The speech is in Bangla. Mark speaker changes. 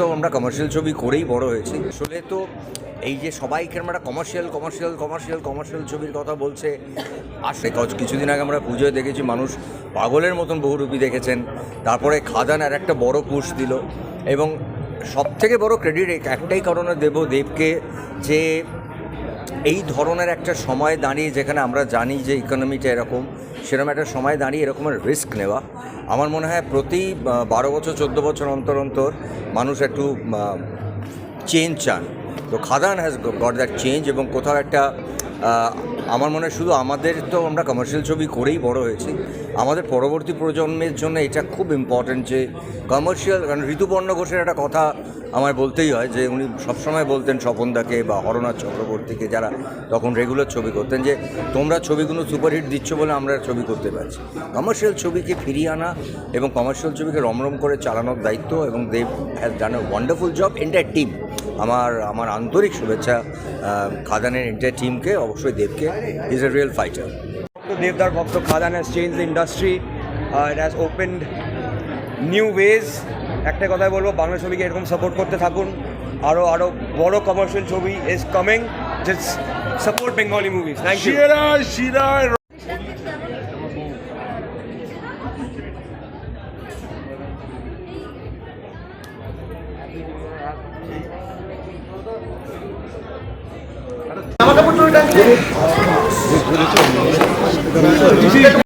Speaker 1: তো আমরা কমার্শিয়াল ছবি করেই বড় হয়েছি। আসলে তো এই যে সবাইকে আমরা কমার্শিয়াল কমার্শিয়াল কমার্শিয়াল কমার্শিয়াল ছবির কথা বলছে কজ- কিছুদিন আগে আমরা পুজোয় দেখেছি মানুষ পাগলের মতন বহুরূপী দেখেছেন। তারপরে খাদান আর একটা বড় পুশ দিল। এবং সব থেকে বড় ক্রেডিট একটাই কারণে দেব দেবকে যে এই ধরনের একটা সময় দাঁড়িয়ে যেখানে আমরা জানি যে ইকোনমিটা এরকম, সেরকম একটা সময় দাঁড়িয়ে এরকমের রিস্ক নেওয়া। আমার মনে হয় প্রতি বারো বছর, চোদ্দ বছর অন্তর অন্তর মানুষ একটু চেঞ্জ চান। তো Khadaan has got that change এবং কোথাও একটা আমার মনে হয় শুধু আমাদের তো আমরা কমার্শিয়াল ছবি করেই বড় হয়েছি। আমাদের পরবর্তী প্রজন্মের জন্য এটা খুব ইম্পর্ট্যান্ট যে কমার্শিয়াল কারণ ঋতুপর্ণ ঘোষের একটা কথা আমার বলতেই হয় যে উনি সবসময় বলতেন স্বপনদাকে বা হরনাথ চক্রবর্তীকে যারা তখন রেগুলার ছবি করতেন যে তোমরা ছবিগুলো সুপারহিট দিচ্ছ বলে আমরা ছবি করতে পারছি। কমার্শিয়াল ছবিকে ফিরিয়ে আনা এবং কমার্শিয়াল ছবিকে রমরম করে চালানোর দায়িত্ব এবং Dev has done a wonderful job entire team আমার আমার আন্তরিক শুভেচ্ছা খাদানের এন্টায়ার টিমকে অবশ্যই দেবকে। ইজ এ রিয়েল ফাইটার
Speaker 2: দেবদার ভক্ত Khadaan has change the industry it has opened new ways একটা কথাই বলব বাংলা ছবিকে এরকম সাপোর্ট করতে থাকুন। আরও আরও বড় কমার্শিয়াল ছবি is coming just support Bengali movies thank you
Speaker 3: daqui.